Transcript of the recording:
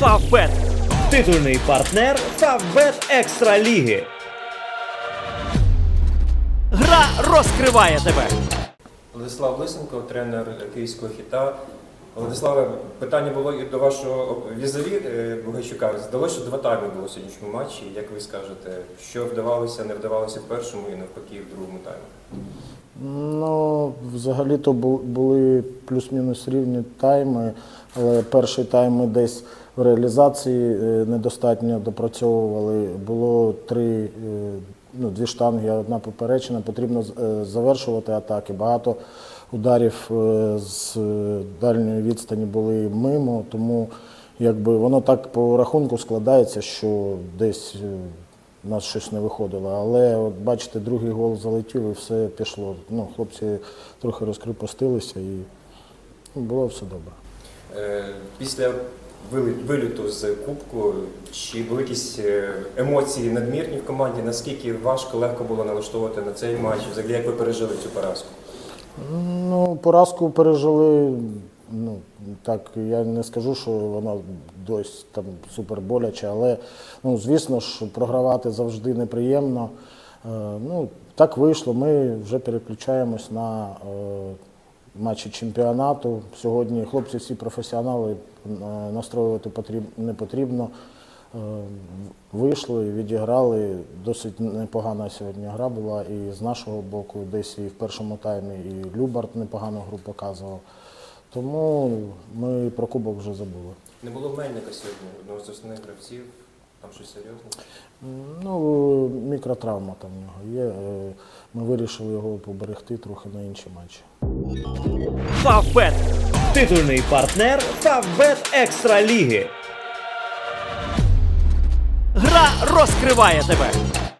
Фавбет. Титульний партнер Фавбет Екстра Ліги. Гра розкриває тебе. Владислав Лисенко, тренер київського хіта. Владиславе, питання було і до вашого візові е, Бугайчука. Здалося, що два тайми було в сьогоднішньому матчі. Як ви скажете, що вдавалося, не вдавалося в першому і навпаки в другому таймі? Ну, взагалі-то були плюс-мінус рівні тайми, але перший тайм ми десь в реалізації е, недостатньо допрацьовували. Було три, е, ну, дві штанги, одна поперечина. Потрібно е, завершувати атаки. Багато ударів з дальньої відстані були мимо, тому якби воно так по рахунку складається, що десь. У нас щось не виходило. Але от бачите, другий гол залетів і все пішло. Ну, хлопці трохи розкріпостилися і ну, було все добре. Е, Після виліту з Кубку, чи були якісь е, емоції надмірні в команді? Наскільки важко, легко було налаштовувати на цей матч? Взагалі, як ви пережили цю поразку? Ну, поразку пережили. Ну, так, я не скажу, що вона досі там супер але ну, звісно ж, програвати завжди неприємно. Е, ну, так вийшло. Ми вже переключаємось на е, матчі чемпіонату. Сьогодні хлопці всі професіонали, е, настроювати потріб, не потрібно. Е, Вийшли, відіграли. Досить непогана сьогодні гра була і з нашого боку, десь і в першому таймі, і Любард непогану гру показував. Тому ми про кубок вже забули. Не було Мельника сьогодні, одного з основних гравців, там щось серйозне. Ну, мікротравма там в нього є. Е, Ми вирішили його поберегти трохи на інші матчі. Фавбет. Титульний партнер Фавбет Екстра Ліги. Гра розкриває тебе.